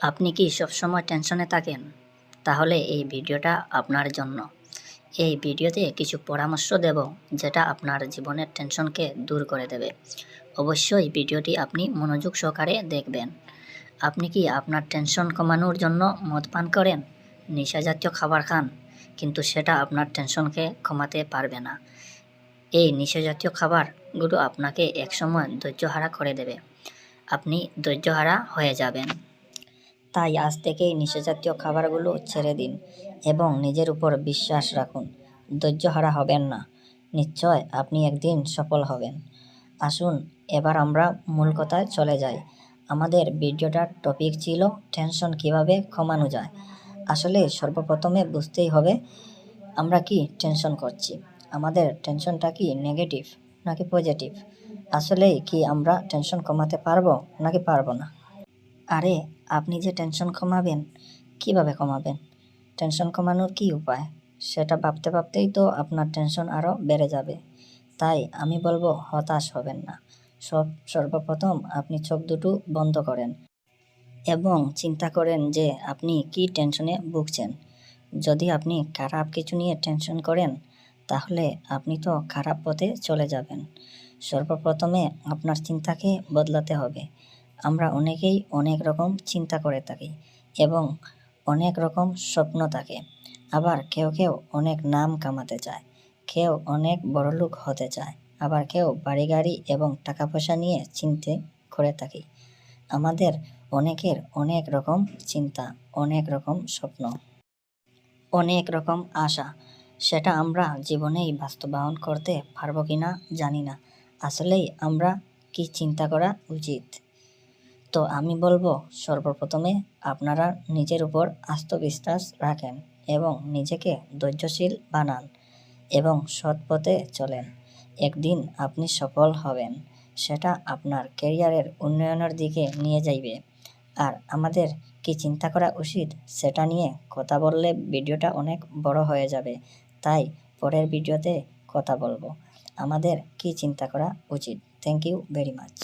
আপনি কি সবসময় টেনশনে থাকেন? তাহলে এই ভিডিওটা আপনার জন্য। এই ভিডিওতে কিছু পরামর্শ দেব যেটা আপনার জীবনের টেনশনকে দূর করে দেবে। অবশ্যই ভিডিওটি আপনি মনোযোগ সহকারে দেখবেন। আপনি কি আপনার টেনশন কমানোর জন্য মদ পান করেন? নেশা জাতীয় খাবার খান, কিন্তু সেটা আপনার টেনশনকে কমাতে পারবে না। এই নেশা জাতীয় খাবারগুলো আপনাকে একসময় ধৈর্যহারা করে দেবে। আপনি ধৈর্যহারা হয়ে যাবেন। তাই আজ থেকেই নিশাজাতীয় খাবারগুলো ছেড়ে দিন এবং নিজের উপর বিশ্বাস রাখুন। ধৈর্যহারা হবেন না। নিশ্চয় আপনি একদিন সফল হবেন। আসুন, এবার আমরা মূল কথায় চলে যাই। আমাদের ভিডিওটার টপিক ছিল টেনশন কীভাবে কমানো যায়। আসলে সর্বপ্রথমে বুঝতেই হবে আমরা কি টেনশন করছি। আমাদের টেনশনটা কি নেগেটিভ নাকি পজিটিভ আসলেই কি আমরা টেনশন কমাতে পারব নাকি পারব না? আরে, আপনি যে টেনশন কমাবেন, কীভাবে কমাবেন? টেনশন কমানোর কি উপায়? সেটা ভাবতে ভাবতেই তো আপনার টেনশন আরও বেড়ে যাবে। তাই আমি বলব, হতাশ হবেন না। সব, সর্বপ্রথম আপনি চোখ দুটো বন্ধ করেন এবং চিন্তা করেন যে আপনি কি টেনশনে ভুগছেন। যদি আপনি খারাপ কিছু নিয়ে টেনশন করেন, তাহলে আপনি তো খারাপ পথে চলে যাবেন। সর্বপ্রথমে আপনার চিন্তাকে বদলাতে হবে। আমরা অনেকেই অনেক রকম চিন্তা করে থাকি এবং অনেক রকম স্বপ্ন থাকে। আবার কেউ কেউ অনেক নাম কামাতে চায়, কেউ অনেক বড়লোক হতে চায়, আবার কেউ বাড়ি গাড়ি এবং টাকা পয়সা নিয়ে চিনতে করে থাকি। আমাদের অনেকের অনেক রকম চিন্তা, অনেক রকম স্বপ্ন, অনেক রকম আশা, সেটা আমরা জীবনেই বাস্তবায়ন করতে পারব কি না জানি না। আসলেই আমরা কি চিন্তা করা উচিত? তো আমি বলব, সর্বপ্রথমে আপনারা নিজের উপর আত্মবিশ্বাস রাখেন এবং নিজেকে ধৈর্যশীল বানান এবং সৎ পথে চলেন। একদিন আপনি সফল হবেন, সেটা আপনার ক্যারিয়ারের উন্নয়নের দিকে নিয়ে যাইবে। আর আমাদের কি চিন্তা করা উচিত সেটা নিয়ে কথা বললে ভিডিওটা অনেক বড় হয়ে যাবে, তাই পরের ভিডিওতে কথা বলব। আমাদের কি চিন্তা করা উচিত? Thank you very much